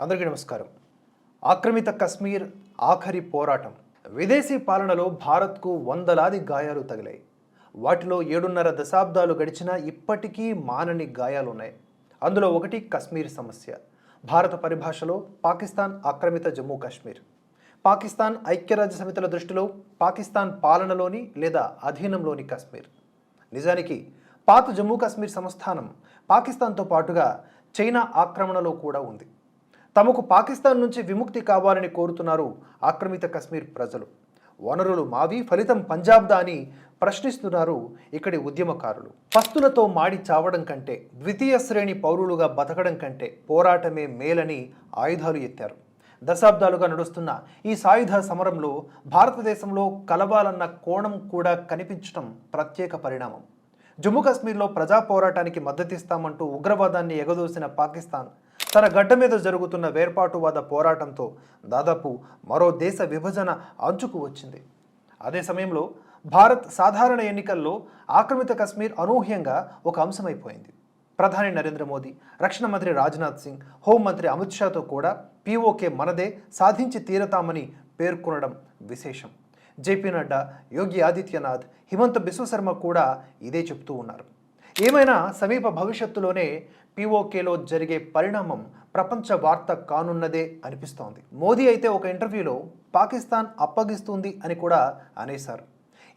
అందరికీ నమస్కారం. ఆక్రమిత కశ్మీర్ ఆఖరి పోరాటం. విదేశీ పాలనలో భారత్కు వందలాది గాయాలు తగిలాయి. వాటిలో ఏడున్నర దశాబ్దాలు గడిచినా ఇప్పటికీ మానని గాయాలున్నాయి. అందులో ఒకటి కశ్మీర్ సమస్య. భారత పరిభాషలో పాకిస్తాన్ ఆక్రమిత జమ్మూ కాశ్మీర్. పాకిస్తాన్ ఐక్యరాజ్య సమితుల దృష్టిలో పాకిస్తాన్ పాలనలోని లేదా అధీనంలోని కశ్మీర్. నిజానికి పాత జమ్మూ కాశ్మీర్ సంస్థానం పాకిస్తాన్తో పాటుగా చైనా ఆక్రమణలో కూడా ఉంది. తమకు పాకిస్తాన్ నుంచి విముక్తి కావాలని కోరుతున్నారు ఆక్రమిత కశ్మీర్ ప్రజలు. వనరులు మావి ఫలితం పంజాబ్దా అని ప్రశ్నిస్తున్నారు ఇక్కడి ఉద్యమకారులు. పస్తులతో మాడి చావడం కంటే ద్వితీయ శ్రేణి పౌరులుగా బతకడం కంటే పోరాటమే మేలని ఆయుధాలు ఎత్తారు. దశాబ్దాలుగా నడుస్తున్న ఈ సాయుధ సమరంలో భారతదేశంలో కలవాలన్న కోణం కూడా కనిపించడం ప్రత్యేక పరిణామం. జమ్మూ కాశ్మీర్లో ప్రజా పోరాటానికి మద్దతిస్తామంటూ ఉగ్రవాదాన్ని ఎగదోసిన పాకిస్తాన్ తన గడ్డ మీద జరుగుతున్న వేర్పాటువాద పోరాటంతో దాదాపు మరో దేశ విభజన అంచుకు వచ్చింది. అదే సమయంలో భారత్ సాధారణ ఎన్నికల్లో ఆక్రమిత కశ్మీర్ అనూహ్యంగా ఒక అంశమైపోయింది. ప్రధాని నరేంద్ర మోదీ రక్షణ మంత్రి రాజ్నాథ్ సింగ్ హోంమంత్రి అమిత్ షాతో కూడా పీఓకే మనదే సాధించి తీరతామని పేర్కొనడం విశేషం. జేపీ నడ్డా యోగి ఆదిత్యనాథ్ హిమంత బిశ్వశర్మ కూడా ఇదే చెప్తూ ఉన్నారు. ఏమైనా సమీప భవిష్యత్తులోనే పీఓకేలో జరిగే పరిణామం ప్రపంచ వార్త కానున్నదే అనిపిస్తోంది. మోదీ అయితే ఒక ఇంటర్వ్యూలో పాకిస్తాన్ అప్పగిస్తుంది అని కూడా అనేశారు.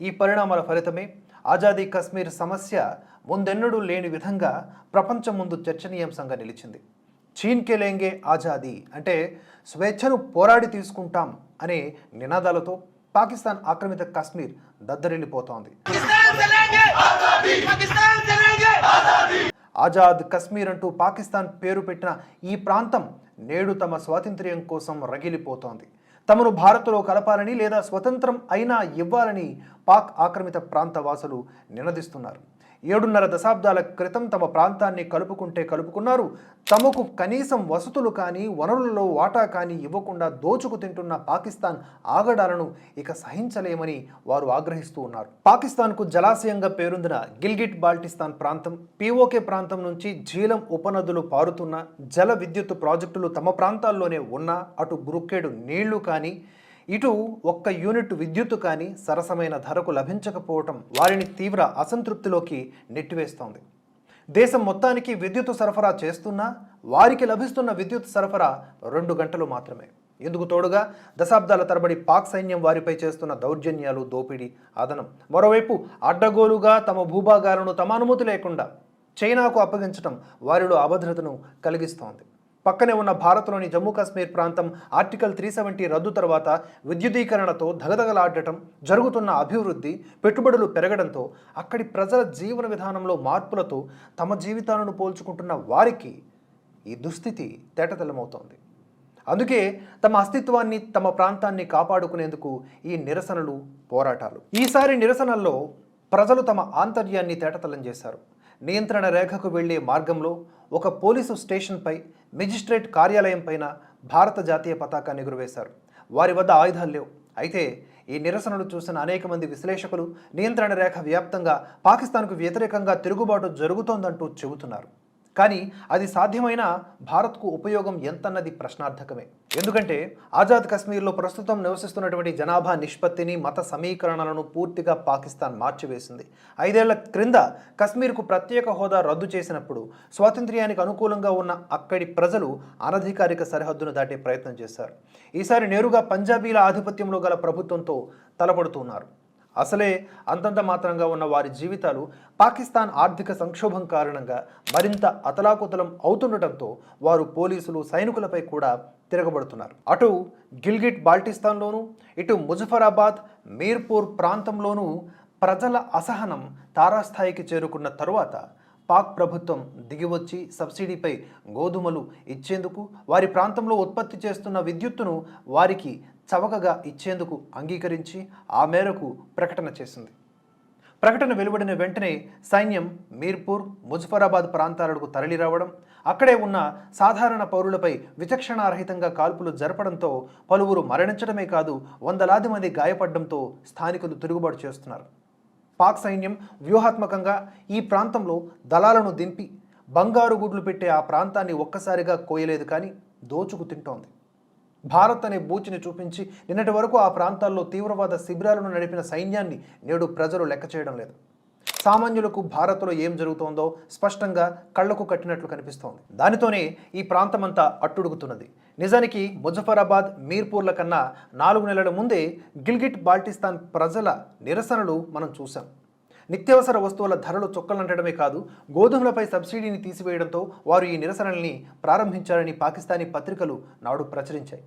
ఈ పరిణామాల ఫలితమే ఆజాదీ కశ్మీర్ సమస్య ముందెన్నడూ లేని విధంగా ప్రపంచం ముందు చర్చనీయాంశంగా నిలిచింది. చీన్కే లేంగే ఆజాదీ అంటే స్వేచ్ఛను పోరాడి తీసుకుంటాం అనే నినాదాలతో పాకిస్తాన్ ఆక్రమిత కశ్మీర్ దద్దరిల్లిపోతోంది. ఆజాద్ కశ్మీర్ అంటూ పాకిస్తాన్ పేరు పెట్టిన ఈ ప్రాంతం నేడు తమ స్వాతంత్ర్యం కోసం రగిలిపోతోంది. తమను భారత్లో కలపాలని లేదా స్వతంత్రం అయినా ఇవ్వాలని పాక్ ఆక్రమిత ప్రాంత వాసులు నినదిస్తున్నారు. ఏడున్నర దశాబ్దాల క్రితం తమ ప్రాంతాన్ని కలుపుకుంటే కలుపుకున్నారు. తమకు కనీసం వసతులు కానీ వనరులలో వాటా కానీ ఇవ్వకుండా దోచుకు తింటున్న పాకిస్తాన్ ఆగడాలను ఇక సహించలేమని వారు ఆగ్రహిస్తూ ఉన్నారు. పాకిస్తాన్కు జలాశయంగా పేరొందిన గిల్గిట్ బాల్టిస్తాన్ ప్రాంతం పీఓకే ప్రాంతం నుంచి జీలం ఉపనదులు పారుతున్న జల విద్యుత్ ప్రాజెక్టులు తమ ప్రాంతాల్లోనే ఉన్నా అటు గురుక్కేడు నీళ్ళు కానీ ఇటు ఒక్క యూనిట్ విద్యుత్తు కానీ సరసమైన ధరకు లభించకపోవటం వారిని తీవ్ర అసంతృప్తిలోకి నెట్టివేస్తోంది. దేశం మొత్తానికి విద్యుత్ సరఫరా చేస్తున్నా వారికి లభిస్తున్న విద్యుత్ సరఫరా రెండు గంటలు మాత్రమే. ఇందుకు తోడుగా దశాబ్దాల తరబడి పాక్ సైన్యం వారిపై చేస్తున్న దౌర్జన్యాలు దోపిడీ అదనం. మరోవైపు అడ్డగోలుగా తమ భూభాగాలను తమ అనుమతి లేకుండా చైనాకు అప్పగించడం వారిలో అభద్రతను కలిగిస్తోంది. పక్కనే ఉన్న భారత్లోని జమ్మూ కాశ్మీర్ ప్రాంతం ఆర్టికల్ త్రీ సెవెంటీ రద్దు తర్వాత విద్యుదీకరణతో దగదగలాడటం జరుగుతున్న అభివృద్ధి పెట్టుబడులు పెరగడంతో అక్కడి ప్రజల జీవన విధానంలో మార్పులతో తమ జీవితాలను పోల్చుకుంటున్న వారికి ఈ దుస్థితి తేటతెల్లమవుతోంది. అందుకే తమ అస్తిత్వాన్ని తమ ప్రాంతాన్ని కాపాడుకునేందుకు ఈ నిరసనలు పోరాటాలు. ఈసారి నిరసనల్లో ప్రజలు తమ ఆంతర్యాన్ని తేటతలం చేశారు. నియంత్రణ రేఖకు వెళ్ళే మార్గంలో ఒక పోలీసు స్టేషన్పై మెజిస్ట్రేట్ కార్యాలయం పైన భారత జాతీయ పతాకాన్ని ఎగురవేశారు. వారి వద్ద ఆయుధాలు లేవు. అయితే ఈ నిరసనలు చూసిన అనేక మంది విశ్లేషకులు నియంత్రణ రేఖ వ్యాప్తంగా పాకిస్తాన్కు వ్యతిరేకంగా తిరుగుబాటు జరుగుతోందంటూ చెబుతున్నారు. కానీ అది సాధ్యమైన భారత్కు ఉపయోగం ఎంతన్నది ప్రశ్నార్థకమే. ఎందుకంటే ఆజాద్ కశ్మీర్లో ప్రస్తుతం నివసిస్తున్నటువంటి జనాభా నిష్పత్తిని మత సమీకరణలను పూర్తిగా పాకిస్తాన్ మార్చివేసింది. ఐదేళ్ళ క్రింద కశ్మీర్కు ప్రత్యేక హోదా రద్దు చేసినప్పుడు స్వాతంత్ర్యానికి అనుకూలంగా ఉన్న అక్కడి ప్రజలు అనధికారిక సరిహద్దును దాటే ప్రయత్నం చేశారు. ఈసారి నేరుగా పంజాబీల ఆధిపత్యంలో గల ప్రభుత్వంతో తలపడుతున్నారు. అసలే అంతంత మాత్రంగా ఉన్న వారి జీవితాలు పాకిస్తాన్ ఆర్థిక సంక్షోభం కారణంగా మరింత అతలాకుతలం అవుతుండటంతో వారు పోలీసులు సైనికులపై కూడా తిరగబడుతున్నారు. అటు గిల్గిట్ బాల్టిస్తాన్లోనూ ఇటు ముజఫరాబాద్ మీర్పూర్ ప్రాంతంలోనూ ప్రజల అసహనం తారాస్థాయికి చేరుకున్న తరువాత పాక్ ప్రభుత్వం దిగివచ్చి సబ్సిడీపై గోధుమలు ఇచ్చేందుకు వారి ప్రాంతంలో ఉత్పత్తి చేస్తున్న విద్యుత్తును వారికి చవకగా ఇచ్చేందుకు అంగీకరించి ఆ మేరకు ప్రకటన చేసింది. ప్రకటన వెలువడిన వెంటనే సైన్యం మీర్పూర్ ముజఫరాబాద్ ప్రాంతాలకు తరలిరావడం అక్కడే ఉన్న సాధారణ పౌరులపై విచక్షణారహితంగా కాల్పులు జరపడంతో పలువురు మరణించడమే కాదు వందలాది మంది గాయపడడంతో స్థానికులు తిరుగుబాటు చేస్తున్నారు. పాక్ సైన్యం వ్యూహాత్మకంగా ఈ ప్రాంతంలో దళాలను దింపి బంగారు గుడ్లు పెట్టే ఆ ప్రాంతాన్ని ఒక్కసారిగా కోయలేదు కానీ దోచుకు తింటోంది. భారత్ అనే బూచిని చూపించి నిన్నటి వరకు ఆ ప్రాంతాల్లో తీవ్రవాద శిబిరాలను నడిపిన సైన్యాన్ని నేడు ప్రజలు లెక్క చేయడం లేదు. సామాన్యులకు భారత్లో ఏం జరుగుతోందో స్పష్టంగా కళ్ళకు కట్టినట్లు కనిపిస్తోంది. దానితోనే ఈ ప్రాంతమంతా అట్టుడుగుతున్నది. నిజానికి ముజఫరాబాద్ మీర్పూర్ల కన్నా నాలుగు నెలల ముందే గిల్గిట్ బాల్టిస్తాన్ ప్రజల నిరసనలు మనం చూసాం నిత్యావసర వస్తువుల ధరలు చొక్కలంటడమే కాదు గోధుమలపై సబ్సిడీని తీసివేయడంతో వారు ఈ నిరసనల్ని ప్రారంభించారని పాకిస్తానీ పత్రికలు నాడు ప్రచురించాయి.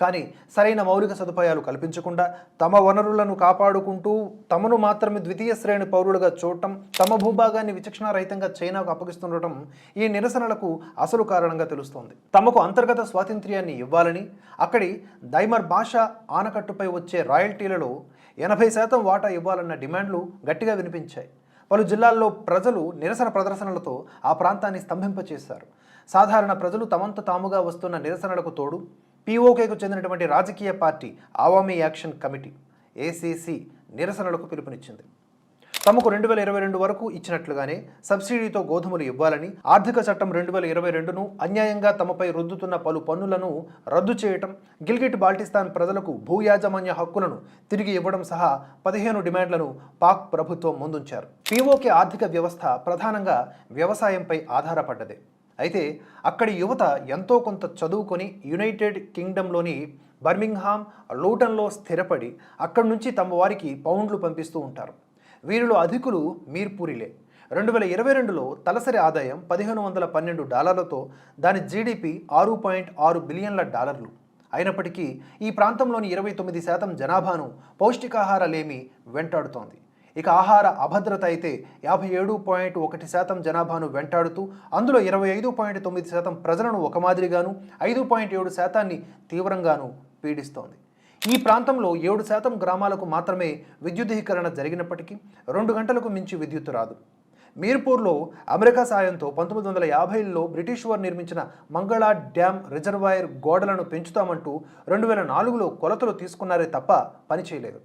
కానీ సరైన మౌలిక సదుపాయాలు కల్పించకుండా తమ వనరులను కాపాడుకుంటూ తమను మాత్రమే ద్వితీయ శ్రేణి పౌరులుగా చూడటం తమ భూభాగాన్ని విచక్షణారహితంగా చైనాకు అప్పగిస్తుండటం ఈ నిరసనలకు అసలు కారణంగా తెలుస్తోంది. తమకు అంతర్గత స్వాతంత్ర్యాన్ని ఇవ్వాలని అక్కడి దైమర్ భాష ఆనకట్టుపై వచ్చే రాయల్టీలలో ఎనభై శాతం వాటా ఇవ్వాలన్న డిమాండ్లు గట్టిగా వినిపించాయి. పలు జిల్లాల్లో ప్రజలు నిరసన ప్రదర్శనలతో ఆ ప్రాంతాన్ని స్తంభింపచేశారు. సాధారణ ప్రజలు తమంత తాముగా వస్తున్న నిరసనలకు తోడు పీఓకేకు చెందినటువంటి రాజకీయ party Awami action committee ACC నిరసనలకు పిలుపునిచ్చింది. తమకు రెండు వేల ఇరవై రెండు వరకు ఇచ్చినట్లుగానే సబ్సిడీతో గోధుమలు ఇవ్వాలని ఆర్థిక చట్టం రెండు వేల ఇరవై రెండును అన్యాయంగా తమపై రుద్దుతున్న పలు పన్నులను రద్దు చేయటం గిల్గిట్ బాల్టిస్తాన్ ప్రజలకు భూ యాజమాన్య హక్కులను తిరిగి ఇవ్వడం సహా పదిహేను డిమాండ్లను పాక్ ప్రభుత్వం ముందుంచారు. పీఓకే ఆర్థిక వ్యవస్థ ప్రధానంగా వ్యవసాయంపై ఆధారపడ్డదే. అయితే అక్కడి యువత ఎంతో కొంత చదువుకొని యునైటెడ్ కింగ్డమ్లోని బర్మింగ్హామ్ లూటన్లో స్థిరపడి అక్కడి నుంచి తమ వారికి పౌండ్లు పంపిస్తూ ఉంటారు. వీరిలో అధికులు మీర్పూరిలే. రెండు వేల ఇరవై రెండులో తలసరి ఆదాయం పదిహేను వందల పన్నెండు డాలర్లతో దాని జీడిపి ఆరు పాయింట్ ఆరు బిలియన్ల డాలర్లు. అయినప్పటికీ ఈ ప్రాంతంలోని ఇరవై తొమ్మిది శాతం జనాభాను పౌష్టికాహార లేమి వెంటాడుతోంది. ఇక ఆహార అభద్రత అయితే యాభై ఏడు పాయింట్ ఒకటి శాతం జనాభాను వెంటాడుతూ అందులో ఇరవై ఐదు పాయింట్ తొమ్మిది శాతం ప్రజలను ఒక మాదిరిగాను ఐదు పాయింట్ ఏడు శాతాన్ని తీవ్రంగాను పీడిస్తోంది. ఈ ప్రాంతంలో ఏడు శాతం గ్రామాలకు మాత్రమే విద్యుద్దీకరణ జరిగినప్పటికీ రెండు గంటలకు మించి విద్యుత్ రాదు. మీర్పూర్లో అమెరికా సాయంతో పంతొమ్మిది వందల యాభైలో బ్రిటిష్ వారు నిర్మించిన మంగళా డ్యామ్ రిజర్వాయర్ గోడలను పెంచుతామంటూ రెండు వేల నాలుగులో కొలతలు తీసుకున్నారే తప్ప పనిచేయలేదు.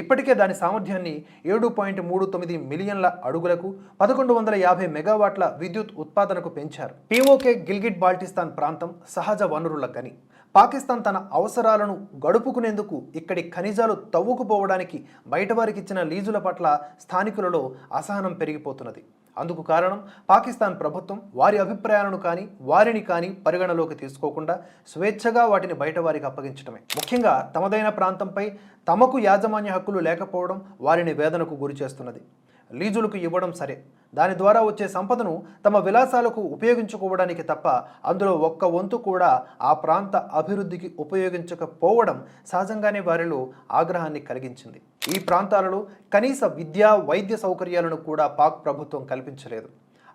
ఇప్పటికే దాని సామర్థ్యాన్ని ఏడు పాయింట్ మూడు తొమ్మిది మిలియన్ల అడుగులకు పదకొండు వందల యాభై మెగావాట్ల విద్యుత్ ఉత్పాదనకు పెంచారు. పీఓకే గిల్గిట్ బాల్టిస్తాన్ ప్రాంతం సహజ వనరుల గని పాకిస్తాన్ తన అవసరాలను గడుపుకునేందుకు ఇక్కడి ఖనిజాలు తవ్వుకుపోవడానికి బయటవారికి ఇచ్చిన లీజుల పట్ల స్థానికులలో అసహనం పెరిగిపోతున్నది. అందుకు కారణం పాకిస్తాన్ ప్రభుత్వం వారి అభిప్రాయాలను కానీ వారిని కానీ పరిగణలోకి తీసుకోకుండా స్వేచ్ఛగా వాటిని బయట వారికి అప్పగించడమే ముఖ్యంగా తమదైన ప్రాంతంపై తమకు యాజమాన్య హక్కులు లేకపోవడం వారిని వేదనకు గురి చేస్తున్నది. లీజులకు ఇవ్వడం సరే. దాని ద్వారా వచ్చే సంపదను తమ విలాసాలకు ఉపయోగించుకోవడానికి తప్ప అందులో ఒక్క వంతు కూడా ఆ ప్రాంత అభివృద్ధికి ఉపయోగించకపోవడం సహజంగానే వారిలో ఆగ్రహాన్ని కలిగించింది. ఈ ప్రాంతాలలో కనీస విద్యా వైద్య సౌకర్యాలను కూడా పాక్ ప్రభుత్వం కల్పించలేదు.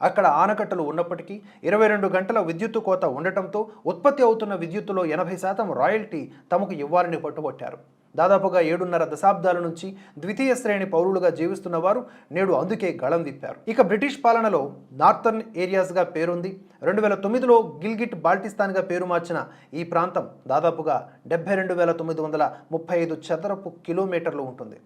అక్కడ ఆనకట్టలు ఉన్నప్పటికీ ఇరవై రెండు గంటల విద్యుత్తు కోత ఉండటంతో ఉత్పత్తి అవుతున్న విద్యుత్తులో ఎనభై శాతం రాయల్టీ తమకు ఇవ్వాలని పట్టుబట్టారు. దాదాపుగా ఏడున్నర దశాబ్దాల నుంచి ద్వితీయ శ్రేణి పౌరులుగా జీవిస్తున్న వారు నేడు అందుకే గళం విప్పారు. ఇక బ్రిటిష్ పాలనలో నార్థర్న్ ఏరియాస్గా పేరుంది. రెండు వేల తొమ్మిదిలో గిల్గిట్ బాల్టిస్తాన్గా పేరు మార్చిన ఈ ప్రాంతం దాదాపుగా డెబ్బై రెండు వేల తొమ్మిది వందల ముప్పై ఐదు చదరపు కిలోమీటర్లు ఉంటుంది.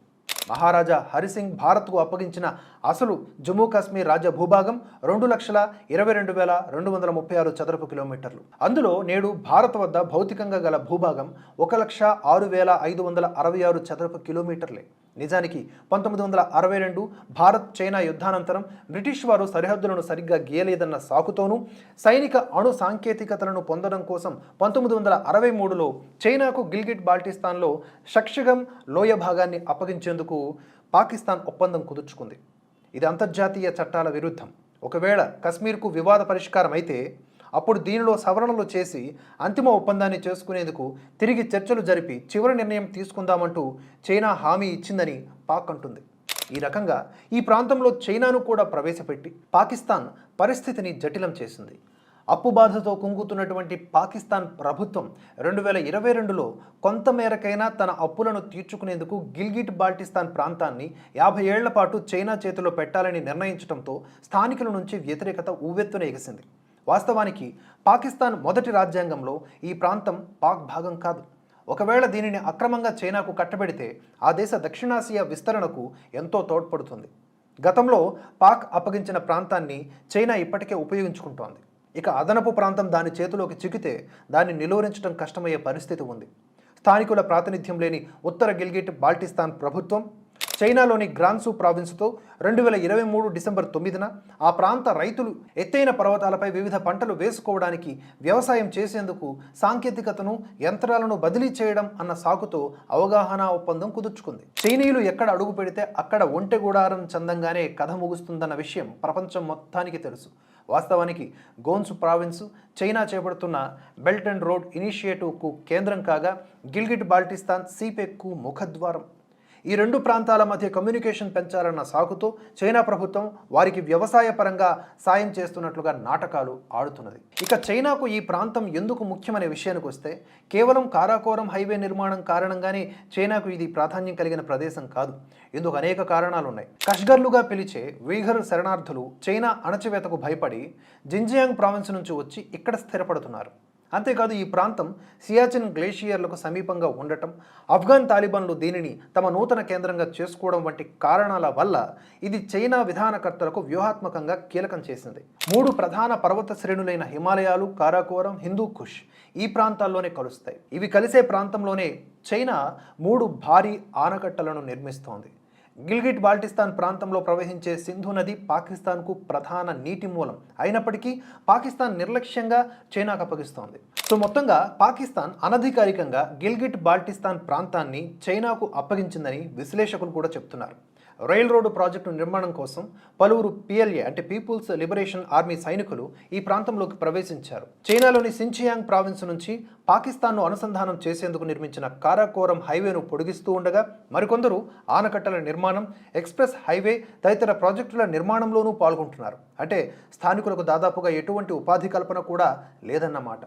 మహారాజా హరిసింగ్ భారత్కు అప్పగించిన అసలు జమ్మూ కాశ్మీర్ రాజ్య భూభాగం రెండు లక్షల ఇరవై రెండు వేల రెండు వందల ముప్పై ఆరు చదరపు కిలోమీటర్లు. అందులో నేడు భారత్ వద్ద భౌతికంగా గల భూభాగం ఒక లక్ష ఆరు వేల ఐదు వందల అరవై ఆరు చదరపు కిలోమీటర్లే. నిజానికి పంతొమ్మిది వందల అరవై రెండు భారత్ చైనా యుద్ధానంతరం బ్రిటిష్ వారు సరిహద్దులను సరిగ్గా గీయలేదన్న సాకుతోనూ సైనిక అణు సాంకేతికతలను పొందడం కోసం పంతొమ్మిది వందల అరవై మూడులో చైనాకు గిల్గిట్ బాల్టిస్తాన్లో షక్షగం లోయ భాగాన్ని అప్పగించేందుకు పాకిస్తాన్ ఒప్పందం కుదుర్చుకుంది. ఇది అంతర్జాతీయ చట్టాల విరుద్ధం. ఒకవేళ కశ్మీర్కు వివాద పరిష్కారం అయితే అప్పుడు దీనిలో సవరణలు చేసి అంతిమ ఒప్పందాన్ని చేసుకునేందుకు తిరిగి చర్చలు జరిపి చివరి నిర్ణయం తీసుకుందామంటూ చైనా హామీ ఇచ్చిందని పాక్ అంటుంది. ఈ రకంగా ఈ ప్రాంతంలో చైనాను కూడా ప్రవేశపెట్టి పాకిస్తాన్ పరిస్థితిని జటిలం చేసింది. అప్పు బాధతో కుంగుతున్నటువంటి పాకిస్తాన్ ప్రభుత్వం రెండు వేల ఇరవై రెండులో కొంతమేరకైనా తన అప్పులను తీర్చుకునేందుకు గిల్గిట్ బాల్టిస్తాన్ ప్రాంతాన్ని యాభై ఏళ్ళ పాటు చైనా చేతిలో పెట్టాలని నిర్ణయించడంతో స్థానికుల నుంచి వ్యతిరేకత ఉవ్వెత్తున ఎగిసింది. వాస్తవానికి పాకిస్తాన్ మొదటి రాజ్యాంగంలో ఈ ప్రాంతం పాక్ భాగం కాదు. ఒకవేళ దీనిని అక్రమంగా చైనాకు కట్టబెడితే ఆ దేశ దక్షిణాసియా విస్తరణకు ఎంతో తోడ్పడుతుంది. గతంలో పాక్ అప్పగించిన ప్రాంతాన్ని చైనా ఇప్పటికే ఉపయోగించుకుంటోంది. ఇక అదనపు ప్రాంతం దాని చేతిలోకి చిక్కితే దాన్ని నిలువరించడం కష్టమయ్యే పరిస్థితి ఉంది. స్థానికుల ప్రాతినిధ్యం లేని ఉత్తర గిల్గిట్ బాల్టిస్తాన్ ప్రభుత్వం చైనాలోని గ్రాన్సు ప్రావిన్స్తో రెండు వేల ఇరవై మూడు డిసెంబర్ తొమ్మిదిన ఆ ప్రాంత రైతులు ఎత్తైన పర్వతాలపై వివిధ పంటలు వేసుకోవడానికి వ్యవసాయం చేసేందుకు సాంకేతికతను యంత్రాలను బదిలీ చేయడం అన్న సాకుతో అవగాహన ఒప్పందం కుదుర్చుకుంది. చైనీయులు ఎక్కడ అడుగు పెడితే అక్కడ ఒంటె గుడారం చందంగానే కథ ముగుస్తుందన్న విషయం ప్రపంచం మొత్తానికి తెలుసు. వాస్తవానికి గోన్సు ప్రావిన్స్ చైనా చేపడుతున్న బెల్ట్ అండ్ రోడ్ ఇనిషియేటివ్కు కేంద్రం కాగా గిల్గిట్ బాల్టిస్తాన్ సీపెక్కు ముఖద్వారం. ఈ రెండు ప్రాంతాల మధ్య కమ్యూనికేషన్ పెంచాలన్న సాకుతో చైనా ప్రభుత్వం వారికి వ్యవసాయ పరంగా సాయం చేస్తున్నట్లుగా నాటకాలు ఆడుతున్నది. ఇక చైనాకు ఈ ప్రాంతం ఎందుకు ముఖ్యమనే విషయానికి వస్తే కేవలం కారాకోరం హైవే నిర్మాణం కారణంగానే చైనాకు ఇది ప్రాధాన్యం కలిగిన ప్రదేశం కాదు. ఇందుకు అనేక కారణాలు ఉన్నాయి కష్గర్లుగా పిలిచే వీఘర్ శరణార్థులు చైనా అణచివేతకు భయపడి జింజియాంగ్ ప్రావిన్స్ నుంచి వచ్చి ఇక్కడ స్థిరపడుతున్నారు. అంతేకాదు ఈ ప్రాంతం సియాచిన్ గ్లేషియర్లకు సమీపంగా ఉండటం ఆఫ్ఘన్ తాలిబాన్లు దీనిని తమ నూతన కేంద్రంగా చేసుకోవడం వంటి కారణాల వల్ల ఇది చైనా విధానకర్తలకు వ్యూహాత్మకంగా కీలకం చేసింది. మూడు ప్రధాన పర్వత శ్రేణులైన హిమాలయాలు కారాకోరం హిందూ కుష్ ఈ ప్రాంతాల్లోనే కలుస్తాయి. ఇవి కలిసే ప్రాంతంలోనే చైనా మూడు భారీ ఆనకట్టలను నిర్మిస్తోంది. గిల్గిట్ బాల్టిస్తాన్ ప్రాంతంలో ప్రవహించే సింధు నది పాకిస్తాన్కు ప్రధాన నీటి మూలం. అయినప్పటికీ పాకిస్తాన్ నిర్లక్ష్యంగా చైనాకు అప్పగిస్తోంది. సో మొత్తంగా పాకిస్తాన్ అనధికారికంగా గిల్గిట్ బాల్టిస్తాన్ ప్రాంతాన్ని చైనాకు అప్పగించిందని విశ్లేషకులు కూడా చెప్తున్నారు. రైల్ రోడ్డు ప్రాజెక్టు నిర్మాణం కోసం పలువురు పిఎల్ఏ అంటే పీపుల్స్ లిబరేషన్ ఆర్మీ సైనికులు ఈ ప్రాంతంలోకి ప్రవేశించారు. చైనాలోని సించియాంగ్ ప్రావిన్స్ నుంచి పాకిస్తాన్ను అనుసంధానం చేసేందుకు నిర్మించిన కారాకోరం హైవేను పొడిగిస్తూ ఉండగా మరికొందరు ఆనకట్టల నిర్మాణం ఎక్స్ప్రెస్ హైవే తదితర ప్రాజెక్టుల నిర్మాణంలోనూ పాల్గొంటున్నారు. అంటే స్థానికులకు దాదాపుగా ఎటువంటి ఉపాధి కల్పన కూడా లేదన్నమాట.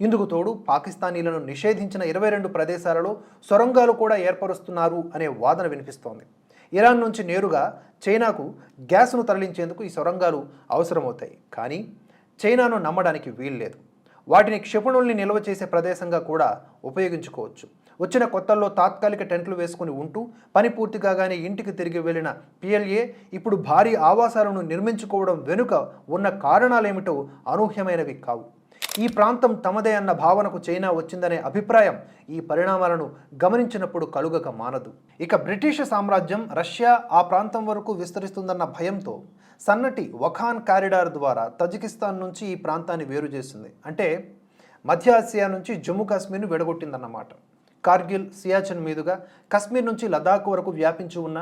ఇందుకు తోడు పాకిస్తానీలను నిషేధించిన ఇరవై రెండు ప్రదేశాలలో సొరంగాలు కూడా ఏర్పరుస్తున్నారు అనే వాదన వినిపిస్తోంది. ఇరాన్ నుంచి నేరుగా చైనాకు గ్యాస్ను తరలించేందుకు ఈ సొరంగాలు అవసరమవుతాయి. కానీ చైనాను నమ్మడానికి వీల్లేదు. వాటిని క్షిపణుల్ని నిల్వ చేసే ప్రదేశంగా కూడా ఉపయోగించుకోవచ్చు. వచ్చిన కొత్తల్లో తాత్కాలిక టెంట్లు వేసుకుని ఉంటూ పని పూర్తి కాగానే ఇంటికి తిరిగి వెళ్ళిన పిఎల్ఏ ఇప్పుడు భారీ ఆవాసాలను నిర్మించుకోవడం వెనుక ఉన్న కారణాలేమిటో అనూహ్యమైనవి కావు. ఈ ప్రాంతం తమదే అన్న భావనకు చైనా వచ్చిందనే అభిప్రాయం ఈ పరిణామాలను గమనించినప్పుడు కలుగక మానదు. ఇక బ్రిటిష్ సామ్రాజ్యం రష్యా ఆ ప్రాంతం వరకు విస్తరిస్తుందన్న భయంతో సన్నటి వఖాన్ కారిడార్ ద్వారా తజికిస్తాన్ నుంచి ఈ ప్రాంతాన్ని వేరు చేసింది. అంటే మధ్య ఆసియా నుంచి జమ్మూ కాశ్మీర్ను విడగొట్టిందన్నమాట. కార్గిల్ సియాచిన్ మీదుగా కశ్మీర్ నుంచి లదాఖ్ వరకు వ్యాపించి ఉన్న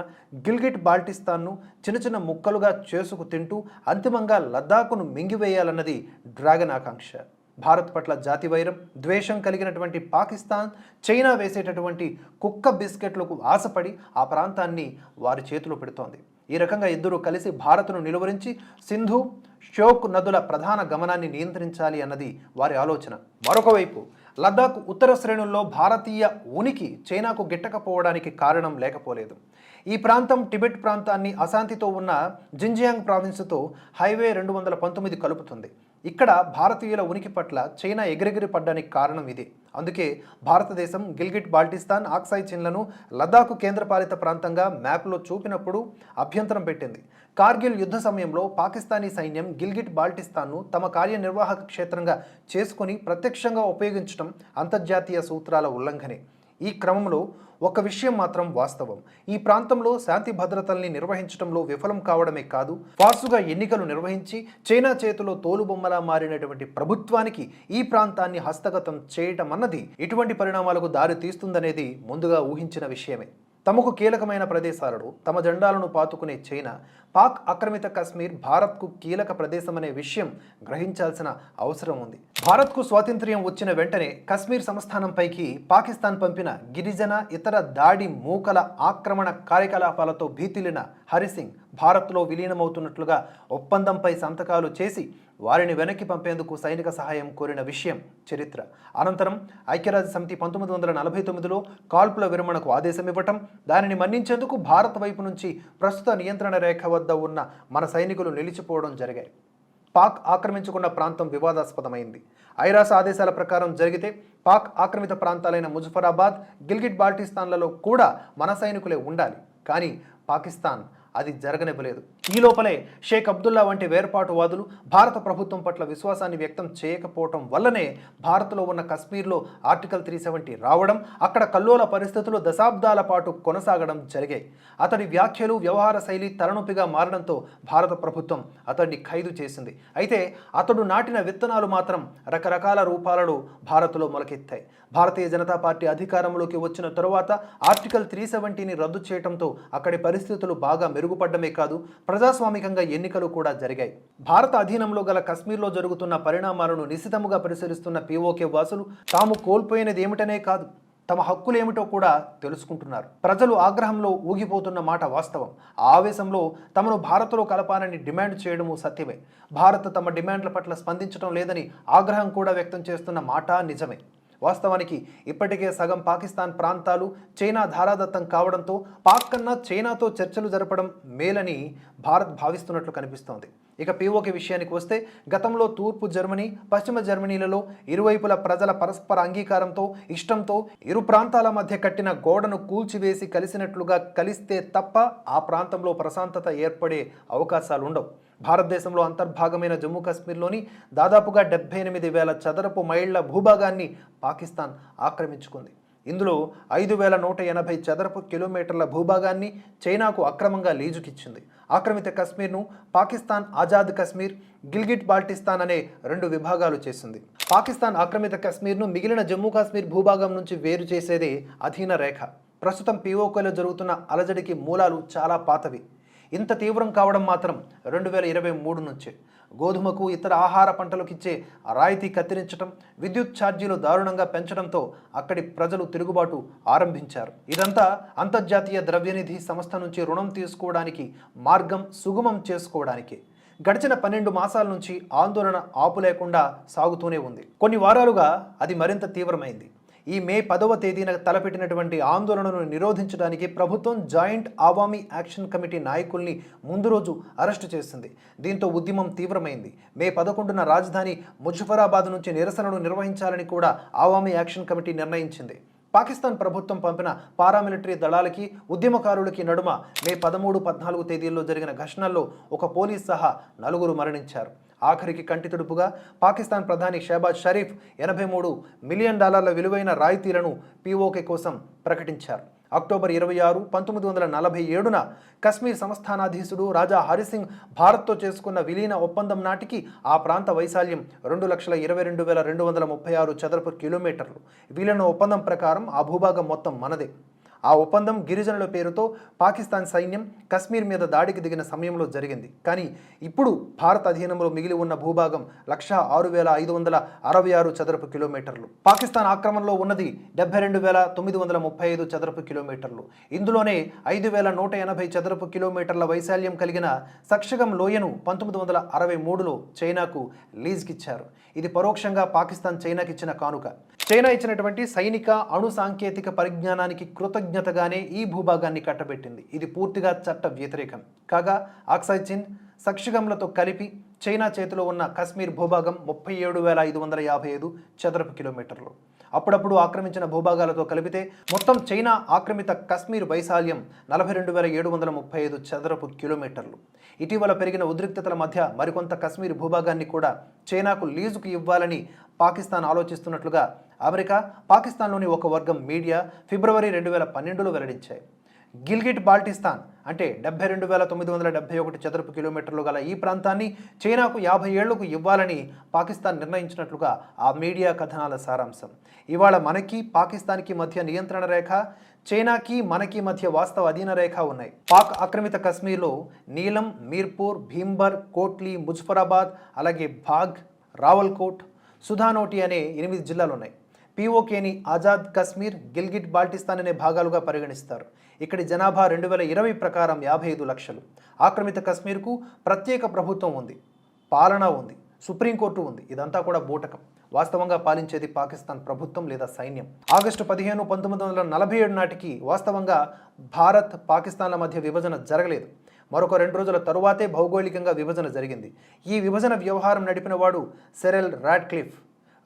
గిల్గిట్ బాల్టిస్తాన్ను చిన్న చిన్న ముక్కలుగా చేసుకు తింటూ అంతిమంగా లద్దాఖ్ను మింగివేయాలన్నది డ్రాగన్ ఆకాంక్ష. భారత్ పట్ల జాతి వైరం ద్వేషం కలిగినటువంటి పాకిస్తాన్ చైనా వేసేటటువంటి కుక్క బిస్కెట్లకు ఆశపడి ఆ ప్రాంతాన్ని వారి చేతిలో పెడుతోంది. ఈ రకంగా ఇద్దరు కలిసి భారత్ను నిలువరించి సింధు షోక్ నదుల ప్రధాన గమనాన్ని నియంత్రించాలి అన్నది వారి ఆలోచన. మరొకవైపు లద్దాఖ్ ఉత్తర శ్రేణుల్లో భారతీయ ఉనికి చైనాకు గిట్టకపోవడానికి కారణం లేకపోలేదు. ఈ ప్రాంతం టిబెట్ ప్రాంతాన్ని అశాంతితో ఉన్న జింజియాంగ్ ప్రావిన్స్తో హైవే రెండు వందల పంతొమ్మిది కలుపుతుంది. ఇక్కడ భారతీయుల ఉనికి పట్ల చైనా ఎగిరెగిరి పడ్డానికి కారణం ఇదే. అందుకే భారతదేశం గిల్గిట్ బాల్టిస్తాన్ ఆక్సాయ్ చిన్లను లద్దాఖ్ కేంద్రపాలిత ప్రాంతంగా మ్యాప్లో చూపినప్పుడు అభ్యంతరం పెట్టింది. కార్గిల్ యుద్ధ సమయంలో పాకిస్తానీ సైన్యం గిల్గిట్ బాల్టిస్తాన్ను తమ కార్యనిర్వాహక క్షేత్రంగా చేసుకుని ప్రత్యక్షంగా ఉపయోగించడం అంతర్జాతీయ సూత్రాల ఉల్లంఘనే. ఈ క్రమంలో ఒక విషయం మాత్రం వాస్తవం. ఈ ప్రాంతంలో శాంతి భద్రతల్ని నిర్వహించడంలో విఫలం కావడమే కాదు ఫార్సుగా ఎన్నికలు నిర్వహించి చైనా చేతిలో తోలుబొమ్మలా మారినటువంటి ప్రభుత్వానికి ఈ ప్రాంతాన్ని హస్తగతం చేయటం అన్నది ఇటువంటి పరిణామాలకు దారి తీస్తుందనేది ముందుగా ఊహించిన విషయమే. తమకు కీలకమైన ప్రదేశాలలో తమ జెండాలను పాతుకునే చైనా పాక్ ఆక్రమిత కశ్మీర్ భారత్కు కీలక ప్రదేశమనే విషయం గ్రహించాల్సిన అవసరం ఉంది. భారత్కు స్వాతంత్ర్యం వచ్చిన వెంటనే కశ్మీర్ సంస్థానంపైకి పాకిస్తాన్ పంపిన గిరిజన ఇతర దాడి మూకల ఆక్రమణ కార్యకలాపాలతో భీతిలిన హరిసింగ్ భారత్లో విలీనమవుతున్నట్లుగా ఒప్పందంపై సంతకాలు చేసి వారిని వెనక్కి పంపేందుకు సైనిక సహాయం కోరిన విషయం చరిత్ర. అనంతరం ఐక్యరాజ్య సమితి పంతొమ్మిది వందల నలభై తొమ్మిదిలో కాల్పుల విరమణకు ఆదేశం ఇవ్వటం దానిని మన్నించేందుకు భారత్ వైపు నుంచి ప్రస్తుత నియంత్రణ రేఖ వద్ద ఉన్న మన సైనికులు నిలిచిపోవడం జరిగాయి. పాక్ ఆక్రమించుకున్న ప్రాంతం వివాదాస్పదమైంది. ఐరాస ఆదేశాల ప్రకారం జరిగితే పాక్ ఆక్రమిత ప్రాంతాలైన ముజఫరాబాద్ గిల్గిట్ బాల్టిస్తాన్లలో కూడా మన సైనికులే ఉండాలి. కానీ పాకిస్తాన్ అది జరగనివ్వలేదు. ఈ లోపలే షేక్ అబ్దుల్లా వంటి వేర్పాటువాదులు భారత ప్రభుత్వం పట్ల విశ్వాసాన్ని వ్యక్తం చేయకపోవటం వల్లనే భారత్లో ఉన్న కశ్మీర్లో ఆర్టికల్ త్రీ సెవెంటీ రావడం అక్కడ కల్లోల పరిస్థితులు దశాబ్దాల పాటు కొనసాగడం జరిగాయి. అతడి వ్యాఖ్యలు వ్యవహార శైలి తలనొప్పిగా మారడంతో భారత ప్రభుత్వం అతడిని ఖైదు చేసింది. అయితే అతడు నాటిన విత్తనాలు మాత్రం రకరకాల రూపాలలో భారత్లో మొలకెత్తాయి. భారతీయ జనతా పార్టీ అధికారంలోకి వచ్చిన తరువాత ఆర్టికల్ త్రీ సెవెంటీని రద్దు చేయడంతో అక్కడి పరిస్థితులు బాగా మెరుగుపడ్డమే కాదు ప్రజాస్వామికంగా ఎన్నికలు కూడా జరిగాయి. భారత అధీనంలో గల కశ్మీర్లో జరుగుతున్న పరిణామాలను నిశితముగా పరిశీలిస్తున్న పీఓకే వాసులు తాము కోల్పోయినది ఏమిటనే కాదు తమ హక్కులేమిటో కూడా తెలుసుకుంటున్నారు. ప్రజలు ఆగ్రహంలో ఊగిపోతున్న మాట వాస్తవం. ఆవేశంలో తమను భారత్లో కలపాలని డిమాండ్ చేయడము సత్యమే. భారత్ తమ డిమాండ్ల పట్ల స్పందించడం లేదని ఆగ్రహం కూడా వ్యక్తం చేస్తున్న మాట నిజమే. వాస్తవానికి ఇప్పటికే సగం పాకిస్తాన్ ప్రాంతాలు చైనా ధారాదత్తం కావడంతో పాక్ కన్నా చైనాతో చర్చలు జరపడం మేలని భారత్ భావిస్తున్నట్లు కనిపిస్తోంది. ఇక పీఓకే విషయానికి వస్తే గతంలో తూర్పు జర్మనీ పశ్చిమ జర్మనీలలో ఇరువైపుల ప్రజల పరస్పర అంగీకారంతో ఇష్టంతో ఇరు ప్రాంతాల మధ్య కట్టిన గోడను కూల్చివేసి కలిసినట్లుగా కలిస్తే తప్ప ఆ ప్రాంతంలో ప్రశాంతత ఏర్పడే అవకాశాలుండవు. భారతదేశంలో అంతర్భాగమైన జమ్మూ కాశ్మీర్లోని దాదాపుగా డెబ్బై ఎనిమిది వేల చదరపు మైళ్ళ భూభాగాన్ని పాకిస్తాన్ ఆక్రమించుకుంది. ఇందులో ఐదు వేల నూట ఎనభై చదరపు కిలోమీటర్ల భూభాగాన్ని చైనాకు అక్రమంగా లీజుకిచ్చింది. ఆక్రమిత కశ్మీర్ను పాకిస్తాన్ ఆజాద్ కశ్మీర్ గిల్గిట్ బాల్టిస్తాన్ అనే రెండు విభాగాలు చేసింది. పాకిస్తాన్ ఆక్రమిత కశ్మీర్ను మిగిలిన జమ్మూ కాశ్మీర్ భూభాగం నుంచి వేరు చేసేదే అధీన రేఖ. ప్రస్తుతం పీఓకేలో జరుగుతున్న అలజడికి మూలాలు చాలా పాతవి. ఇంత తీవ్రం కావడం మాత్రం రెండు వేల ఇరవై మూడు నుంచే. గోధుమకు ఇతర ఆహార పంటలకు ఇచ్చే రాయితీ కత్తిరించడం విద్యుత్ ఛార్జీలు దారుణంగా పెంచడంతో అక్కడి ప్రజలు తిరుగుబాటు ఆరంభించారు. ఇదంతా అంతర్జాతీయ ద్రవ్యనిధి సంస్థ నుంచి రుణం తీసుకోవడానికి మార్గం సుగమం చేసుకోవడానికి. గడిచిన పన్నెండు మాసాల నుంచి ఆందోళన ఆపు లేకుండా సాగుతూనే ఉంది. కొన్ని వారాలుగా అది మరింత తీవ్రమైంది. ఈ మే పదవ తేదీన తలపెట్టినటువంటి ఆందోళనను నిరోధించడానికి ప్రభుత్వం జాయింట్ ఆవామీ యాక్షన్ కమిటీ నాయకుల్ని ముందు రోజు అరెస్టు చేసింది. దీంతో ఉద్యమం తీవ్రమైంది. మే పదకొండున రాజధాని ముజఫరాబాద్ నుంచి నిరసనలు నిర్వహించాలని కూడా ఆవామీ యాక్షన్ కమిటీ నిర్ణయించింది. పాకిస్తాన్ ప్రభుత్వం పంపిన పారామిలిటరీ దళాలకి ఉద్యమకారులకి నడుమ మే పదమూడు పద్నాలుగు తేదీల్లో జరిగిన ఘర్షణల్లో ఒక పోలీస్ సహా నలుగురు మరణించారు. ఆఖరికి కంటి తుడుపుగా పాకిస్తాన్ ప్రధాని షహబాజ్ షరీఫ్ ఎనభై మూడు మిలియన్ డాలర్ల విలువైన రాయితీలను పీఓకే కోసం ప్రకటించారు. అక్టోబర్ ఇరవై ఆరు పంతొమ్మిది వందల నలభై ఏడున కశ్మీర్ సంస్థానాధీశుడు రాజా హరిసింగ్ భారత్తో చేసుకున్న విలీన ఒప్పందం నాటికి ఆ ప్రాంత వైశాల్యం రెండు లక్షల ఇరవై రెండు వేల రెండు వందల ముప్పై ఆరు చదరపు కిలోమీటర్లు. విలీన ఒప్పందం ప్రకారం ఆ భూభాగం మొత్తం మనదే. ఆ ఒప్పందం గిరిజనుల పేరుతో పాకిస్తాన్ సైన్యం కశ్మీర్ మీద దాడికి దిగిన సమయంలో జరిగింది. కానీ ఇప్పుడు భారత్ అధీనంలో మిగిలి ఉన్న భూభాగం లక్ష ఆరు వేల ఐదు వందల అరవై ఆరు చదరపు కిలోమీటర్లు. పాకిస్తాన్ ఆక్రమణలో ఉన్నది డెబ్బై రెండు వేల తొమ్మిది వందల ముప్పై ఐదు చదరపు కిలోమీటర్లు. ఇందులోనే ఐదు వేల నూట ఎనభై చదరపు కిలోమీటర్ల వైశాల్యం కలిగిన సక్షగం లోయను పంతొమ్మిది వందల అరవై మూడులో చైనాకు లీజ్కిచ్చారు ఇది పరోక్షంగా పాకిస్తాన్ చైనాకిచ్చిన కానుక. చైనా ఇచ్చినటువంటి సైనిక అణు సాంకేతిక పరిజ్ఞానానికి కృతజ్ఞతగానే ఈ భూభాగాన్ని కట్టబెట్టింది. ఇది పూర్తిగా చట్ట వ్యతిరేకం. కాగా ఆక్సైచిన్ సక్షిగంలతో కలిపి చైనా చేతిలో ఉన్న కశ్మీర్ భూభాగం ముప్పై ఏడు వేల ఐదు వందల యాభై ఐదు చదరపు కిలోమీటర్లు. అప్పుడప్పుడు ఆక్రమించిన భూభాగాలతో కలిపితే మొత్తం చైనా ఆక్రమిత కశ్మీర్ వైశాల్యం నలభై రెండు వేల ఏడు వందల ముప్పై ఐదు చదరపు కిలోమీటర్లు. ఇటీవల పెరిగిన ఉద్రిక్తతల మధ్య మరికొంత కశ్మీర్ భూభాగాన్ని కూడా చైనాకు లీజుకు ఇవ్వాలని పాకిస్తాన్ ఆలోచిస్తున్నట్లుగా అమెరికా పాకిస్తాన్లోని ఒక వర్గం మీడియా ఫిబ్రవరి రెండు వేల పన్నెండులో వెల్లడించాయి. గిల్గిట్ బాల్టిస్తాన్ అంటే డెబ్బై రెండు వేల తొమ్మిది వందల డెబ్బై ఒకటి చదరపు కిలోమీటర్లు గల ఈ ప్రాంతాన్ని చైనాకు యాభై ఏళ్ళకు ఇవ్వాలని పాకిస్తాన్ నిర్ణయించినట్లుగా ఆ మీడియా కథనాల సారాంశం. ఇవాళ మనకి పాకిస్తాన్కి మధ్య నియంత్రణ రేఖ చైనాకి మనకి మధ్య వాస్తవ అధీన రేఖ ఉన్నాయి. పాక్ ఆక్రమిత కశ్మీర్లో నీలం మీర్పూర్ భీంబర్ కోట్లీ ముజఫరాబాద్ అలాగే బాగ్ రావల్కోట్ సుధానోటి అనే ఎనిమిది జిల్లాలు ఉన్నాయి. పీఓకేని ఆజాద్ కశ్మీర్ గిల్గిట్ బాల్టిస్తాన్ అనే భాగాలుగా పరిగణిస్తారు. ఇక్కడి జనాభా రెండు వేల ఇరవై ప్రకారం యాభై ఐదు లక్షలు. ఆక్రమిత కశ్మీర్కు ప్రత్యేక ప్రభుత్వం ఉంది పాలన ఉంది సుప్రీంకోర్టు ఉంది. ఇదంతా కూడా బూటకం. వాస్తవంగా పాలించేది పాకిస్తాన్ ప్రభుత్వం లేదా సైన్యం. ఆగస్టు పదిహేను పంతొమ్మిది వందల నలభై ఏడు నాటికి వాస్తవంగా భారత్ పాకిస్తాన్ల మధ్య విభజన జరగలేదు. మరొక రెండు రోజుల తరువాతే భౌగోళికంగా విభజన జరిగింది. ఈ విభజన వ్యవహారం నడిపిన వాడు సెరెల్ రాడ్క్లిఫ్.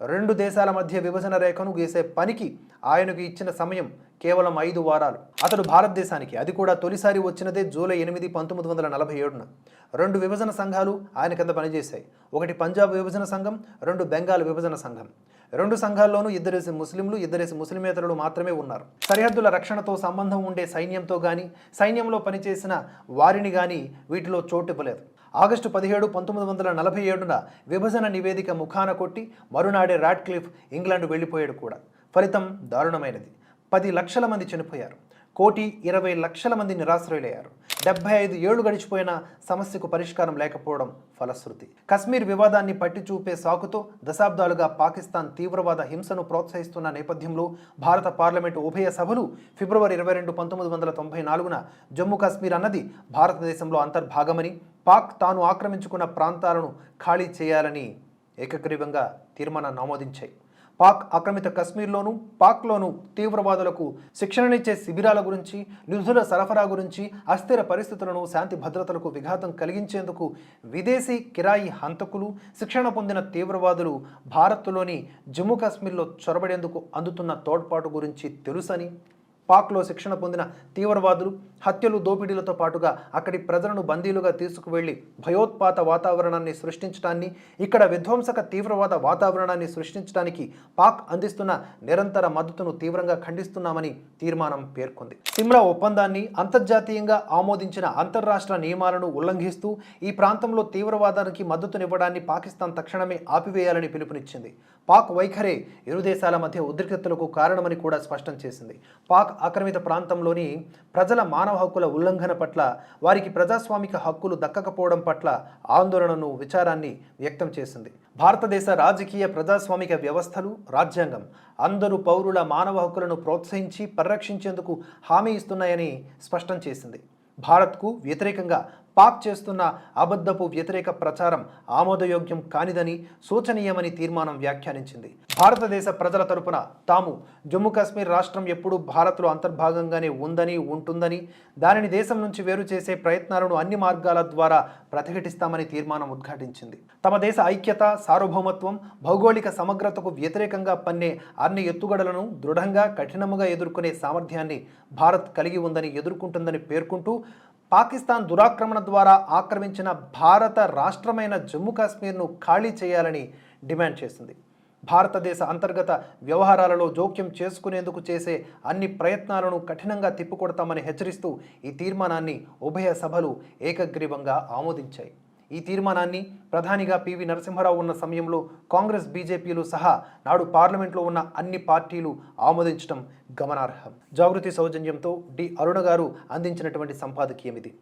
రెండు దేశాల మధ్య విభజన రేఖను గీసే పనికి ఆయనకు ఇచ్చిన సమయం కేవలం ఐదు వారాలు. అతడు భారతదేశానికి అది కూడా తొలిసారి వచ్చినదే జూలై ఎనిమిది పంతొమ్మిది వందల నలభై ఏడున. రెండు విభజన సంఘాలు ఆయన కింద పనిచేశాయి. ఒకటి పంజాబ్ విభజన సంఘం రెండు బెంగాల్ విభజన సంఘం. రెండు సంఘాల్లోనూ ఇద్దరేసి ముస్లింలు ఇద్దరేసి ముస్లిమేతరులు మాత్రమే ఉన్నారు. సరిహద్దుల రక్షణతో సంబంధం ఉండే సైన్యంతో కానీ సైన్యంలో పనిచేసిన వారిని కానీ వీటిలో చోటు ఇవ్వలేదు. ఆగస్టు పదిహేడు పంతొమ్మిది వందల నలభై ఏడున విభజన నివేదిక ముఖాన కొట్టి మరునాడే రాడ్క్లిఫ్ ఇంగ్లాండ్ వెళ్ళిపోయాడు కూడా. ఫలితం దారుణమైనది. పది లక్షల మంది చనిపోయారు. కోటి ఇరవై లక్షల మంది నిరాశ్రయులయ్యారు. డెబ్బై ఐదు ఏళ్ళు గడిచిపోయిన సమస్యకు పరిష్కారం లేకపోవడం ఫలశ్రుతి. కశ్మీర్ వివాదాన్ని పట్టి చూపే సాకుతో దశాబ్దాలుగా పాకిస్తాన్ తీవ్రవాద హింసను ప్రోత్సహిస్తున్న నేపథ్యంలో భారత పార్లమెంటు ఉభయ సభలు ఫిబ్రవరి ఇరవై రెండు పంతొమ్మిది వందల తొంభై నాలుగున జమ్మూ కాశ్మీర్ అన్నది భారతదేశంలో అంతర్భాగమని పాక్ తాను ఆక్రమించుకున్న ప్రాంతాలను ఖాళీ చేయాలని ఏకగ్రీవంగా తీర్మానాన్ని ఆమోదించాయి. పాక్ ఆక్రమిత కశ్మీర్లోనూ పాక్లోను తీవ్రవాదులకు శిక్షణనిచ్చే శిబిరాల గురించి నిధుల సరఫరా గురించి అస్థిర పరిస్థితులను శాంతి భద్రతలకు విఘాతం కలిగించేందుకు విదేశీ కిరాయి హంతకులు శిక్షణ పొందిన తీవ్రవాదులు భారత్లోని జమ్మూ కాశ్మీర్లో చొరబడేందుకు అందుతున్న తోడ్పాటు గురించి తెలుసని పాక్లో శిక్షణ పొందిన తీవ్రవాదులు హత్యలు దోపిడీలతో పాటుగా అక్కడి ప్రజలను బందీలుగా తీసుకువెళ్ళి భయోత్పాత వాతావరణాన్ని సృష్టించడాన్ని ఇక్కడ విధ్వంసక తీవ్రవాద వాతావరణాన్ని సృష్టించడానికి పాక్ అందిస్తున్న నిరంతర మద్దతును తీవ్రంగా ఖండిస్తున్నామని తీర్మానం పేర్కొంది. సిమ్లా ఒప్పందాన్ని అంతర్జాతీయంగా ఆమోదించిన అంతర్రాష్ట్ర నియమాలను ఉల్లంఘిస్తూ ఈ ప్రాంతంలో తీవ్రవాదానికి మద్దతునివ్వడాన్ని పాకిస్తాన్ తక్షణమే ఆపివేయాలని పిలుపునిచ్చింది. పాక్ వైఖరే ఇరు దేశాల మధ్య ఉద్రిక్తతలకు కారణమని కూడా స్పష్టం చేసింది. పాక్ ఆక్రమిత ప్రాంతంలోని ప్రజల మానవ హక్కుల ఉల్లంఘన పట్ల వారికి ప్రజాస్వామిక హక్కులు దక్కకపోవడం పట్ల ఆందోళనను విచారాన్ని వ్యక్తం చేసింది. భారతదేశ రాజకీయ ప్రజాస్వామిక వ్యవస్థలు రాజ్యాంగం అందరూ పౌరుల మానవ హక్కులను ప్రోత్సహించి పరిరక్షించేందుకు హామీ ఇస్తున్నాయని స్పష్టం చేసింది. భారత్కు వ్యతిరేకంగా పాక్ చేస్తున్న అబద్ధపు వ్యతిరేక ప్రచారం ఆమోదయోగ్యం కానిదని సూచనీయమని తీర్మానం వ్యాఖ్యానించింది. భారతదేశ ప్రజల తరపున తాము జమ్మూ కాశ్మీర్ రాష్ట్రం ఎప్పుడూ భారత్లో అంతర్భాగంగానే ఉందని ఉంటుందని దానిని దేశం నుంచి వేరు చేసే ప్రయత్నాలను అన్ని మార్గాల ద్వారా ప్రతిఘటిస్తామని తీర్మానం ఉద్ఘాటించింది. తమ దేశ ఐక్యత సార్వభౌమత్వం భౌగోళిక సమగ్రతకు వ్యతిరేకంగా పన్నే అన్ని ఎత్తుగడలను దృఢంగా కఠినముగా ఎదుర్కొనే సామర్థ్యాన్ని భారత్ కలిగి ఉందని ఎదుర్కొంటుందని పేర్కొంటూ పాకిస్తాన్ దురాక్రమణ ద్వారా ఆక్రమించిన భారత రాష్ట్రమైన జమ్మూ కాశ్మీర్ను ఖాళీ చేయాలని డిమాండ్ చేసింది. భారతదేశ అంతర్గత వ్యవహారాలలో జోక్యం చేసుకునేందుకు చేసే అన్ని ప్రయత్నాలను కఠినంగా తిప్పికొడతామని హెచ్చరిస్తూ ఈ తీర్మానాన్ని ఉభయ సభలు ఏకగ్రీవంగా ఆమోదించాయి. ఈ తీర్మానాన్ని ప్రధానిగా పివి నరసింహారావు ఉన్న సమయంలో కాంగ్రెస్ బీజేపీలు సహా నాడు పార్లమెంట్లో ఉన్న అన్ని పార్టీలు ఆమోదించడం గమనార్హం. జాగృతి సౌజన్యంతో డి. అరుణ గారు అందించినటువంటి సంపాదకీయం ఇది.